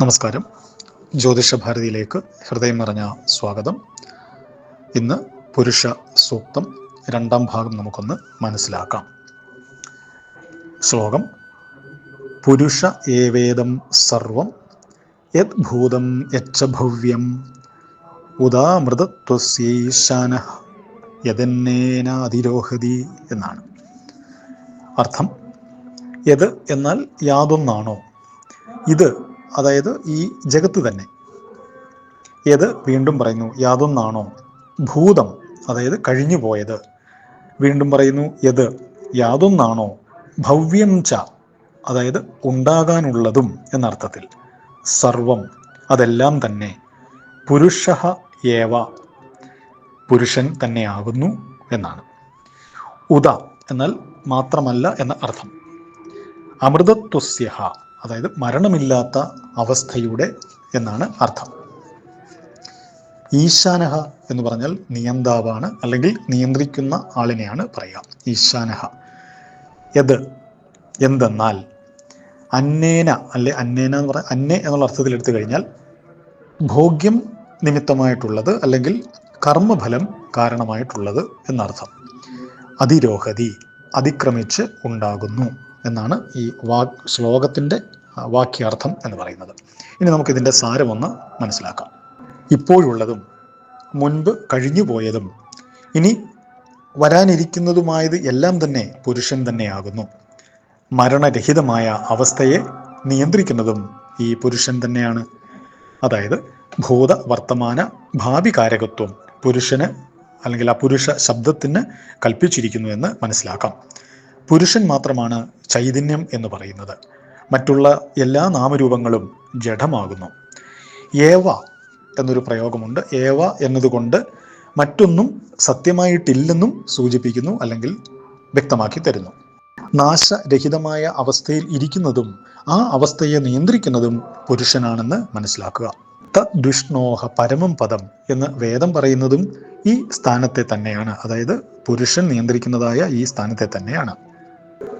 നമസ്കാരം. ജ്യോതിഷ ഭാരതിയിലേക്ക് ഹൃദയം നിറഞ്ഞ സ്വാഗതം. ഇന്ന് പുരുഷ സൂക്തം രണ്ടാം ഭാഗം നമുക്കൊന്ന് മനസ്സിലാക്കാം. ശ്ലോകം പുരുഷ ഏവേദം സർവം യത് ഭൂതം യച്ച ഭവ്യം ഉദാമൃതത്വസ്യൈശാന യതന്നേനാതിരോഹതി എന്നാണ്. അർത്ഥം യത് എന്നാൽ യാതൊന്നാണോ? ഇത് അതായത് ഈ ജഗത്ത് തന്നെ. ഏത്? വീണ്ടും പറയുന്നു യാതൊന്നാണോ? ഭൂതം അതായത് കഴിഞ്ഞു പോയത് വീണ്ടും പറയുന്നു യത് യാതൊന്നാണോ? ഭവ്യം ച അതായത് ഉണ്ടാകാനുള്ളതും എന്നർത്ഥത്തിൽ. സർവം അതെല്ലാം തന്നെ. പുരുഷ ഏവ പുരുഷൻ തന്നെയാകുന്നു എന്നാണ്. ഉദ എന്നാൽ മാത്രമല്ല എന്ന അർത്ഥം. അമൃതത്വസ്യ അതായത് മരണമില്ലാത്ത അവസ്ഥയുടെ എന്നാണ് അർത്ഥം. ഈശാനഹ എന്ന് പറഞ്ഞാൽ നിയന്താവാണ് അല്ലെങ്കിൽ നിയന്ത്രിക്കുന്ന ആളിനെയാണ് പറയുക. ഈശാനഹ. എത് എന്തെന്നാൽ അന്നേന അല്ലെ അന്നേന എന്ന് പറയാം അന്നേ എന്നുള്ള അർത്ഥത്തിൽ എടുത്തു കഴിഞ്ഞാൽ ഭോഗ്യം നിമിത്തമായിട്ടുള്ളത് അല്ലെങ്കിൽ കർമ്മഫലം കാരണമായിട്ടുള്ളത് എന്നർത്ഥം. അതിരോഹതി അതിക്രമിച്ച് ഉണ്ടാകുന്നു. എന്നാണ് ഈ വാ ശ്ലോകത്തിന്റെ വാക്യാർത്ഥം എന്ന് പറയുന്നത്. ഇനി നമുക്കിതിന്റെ സാരമൊന്ന് മനസ്സിലാക്കാം. ഇപ്പോഴുള്ളതും മുൻപ് കഴിഞ്ഞുപോയതും ഇനി വരാനിരിക്കുന്നതുമായത് എല്ലാം തന്നെ പുരുഷൻ തന്നെയാകുന്നു. മരണരഹിതമായ അവസ്ഥയെ നിയന്ത്രിക്കുന്നതും ഈ പുരുഷൻ തന്നെയാണ്. അതായത് ഭൂത വർത്തമാന ഭാവി കാരകത്വം പുരുഷന് അല്ലെങ്കിൽ ആ പുരുഷ ശബ്ദത്തിന് കൽപ്പിച്ചിരിക്കുന്നു എന്ന് മനസ്സിലാക്കാം. പുരുഷൻ മാത്രമാണ് ചൈതന്യം എന്ന് പറയുന്നത്. മറ്റുള്ള എല്ലാ നാമരൂപങ്ങളും ജഡമാകുന്നു. ഏവ എന്നൊരു പ്രയോഗമുണ്ട്. ഏവ എന്നതുകൊണ്ട് മറ്റൊന്നും സത്യമായിട്ടില്ലെന്നും സൂചിപ്പിക്കുന്നു അല്ലെങ്കിൽ വ്യക്തമാക്കി തരുന്നു. നാശരഹിതമായ അവസ്ഥയിൽ ഇരിക്കുന്നതും ആ അവസ്ഥയെ നിയന്ത്രിക്കുന്നതും പുരുഷനാണെന്ന് മനസ്സിലാക്കുക. തദ്വിഷ്ണോഹ പരമം പദം എന്ന് വേദം പറയുന്നതും ഈ സ്ഥാനത്തെ തന്നെയാണ്. അതായത് പുരുഷൻ നിയന്ത്രിക്കുന്നതായ ഈ സ്ഥാനത്തെ തന്നെയാണ്.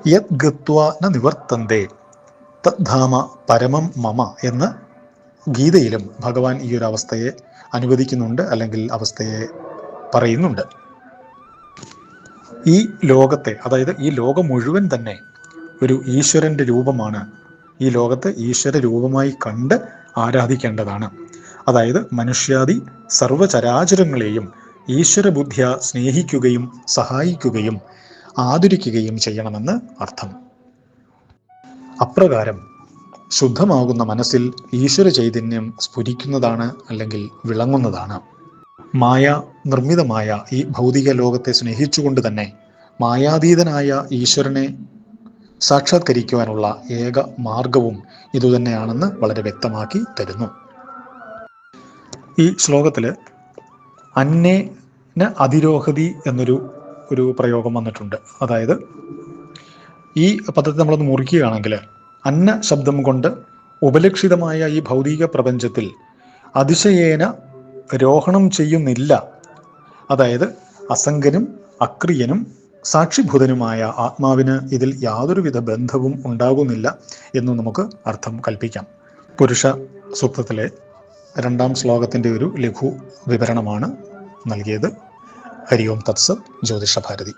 യത് ഗത്വ ന നിവർത്തന്തേ തദ്ധാമ പരമം മമ എന്ന് ഗീതയിലും ഭഗവാൻ ഈ ഒരു അവസ്ഥയെ അനുവദിക്കുന്നുണ്ട് അല്ലെങ്കിൽ അവസ്ഥയെ പറയുന്നുണ്ട്. ഈ ലോകത്തെ അതായത് ഈ ലോകം മുഴുവൻ തന്നെ ഒരു ഈശ്വരന്റെ രൂപമാണ്. ഈ ലോകത്ത് ഈശ്വര രൂപമായി കണ്ട് ആരാധിക്കേണ്ടതാണ്. അതായത് മനുഷ്യാദി സർവചരാചരങ്ങളെയും ഈശ്വര ബുദ്ധിയ സ്നേഹിക്കുകയും സഹായിക്കുകയും ആദരിക്കുകയും ചെയ്യണമെന്ന് അർത്ഥം. അപ്രകാരം ശുദ്ധമാകുന്ന മനസ്സിൽ ഈശ്വര ചൈതന്യം സ്ഫുരിക്കുന്നതാണ് അല്ലെങ്കിൽ വിളങ്ങുന്നതാണ്. മായ നിർമ്മിതമായ ഈ ഭൗതിക ലോകത്തെ സ്നേഹിച്ചുകൊണ്ട് തന്നെ മായാതീതനായ ഈശ്വരനെ സാക്ഷാത്കരിക്കുവാനുള്ള ഏക മാർഗവും ഇതുതന്നെയാണെന്ന് വളരെ വ്യക്തമാക്കി തരുന്നു. ഈ ശ്ലോകത്തിൽ അന്നേന അതിരോഹതി എന്നൊരു ഒരു പ്രയോഗം വന്നിട്ടുണ്ട്. അതായത് ഈ പദത്തെ നമ്മളൊന്ന് മുറിക്കുകയാണെങ്കിൽ അന്ന ശബ്ദം കൊണ്ട് ഉപലക്ഷിതമായ ഈ ഭൗതിക പ്രപഞ്ചത്തിൽ അതിശയേന രോഹണം ചെയ്യുന്നില്ല. അതായത് അസംഗനും അക്രിയനും സാക്ഷിഭൂതനുമായ ആത്മാവിന് ഇതിൽ യാതൊരുവിധ ബന്ധവും ഉണ്ടാകുന്നില്ല എന്ന് നമുക്ക് അർത്ഥം കൽപ്പിക്കാം. പുരുഷ സൂക്തത്തിലെ രണ്ടാം ശ്ലോകത്തിന്റെ ഒരു ലഘു വിവരണമാണ് നൽകിയത്. ഹരി ഓം തത്സത് ജ്യോതിഷ ഭാരതി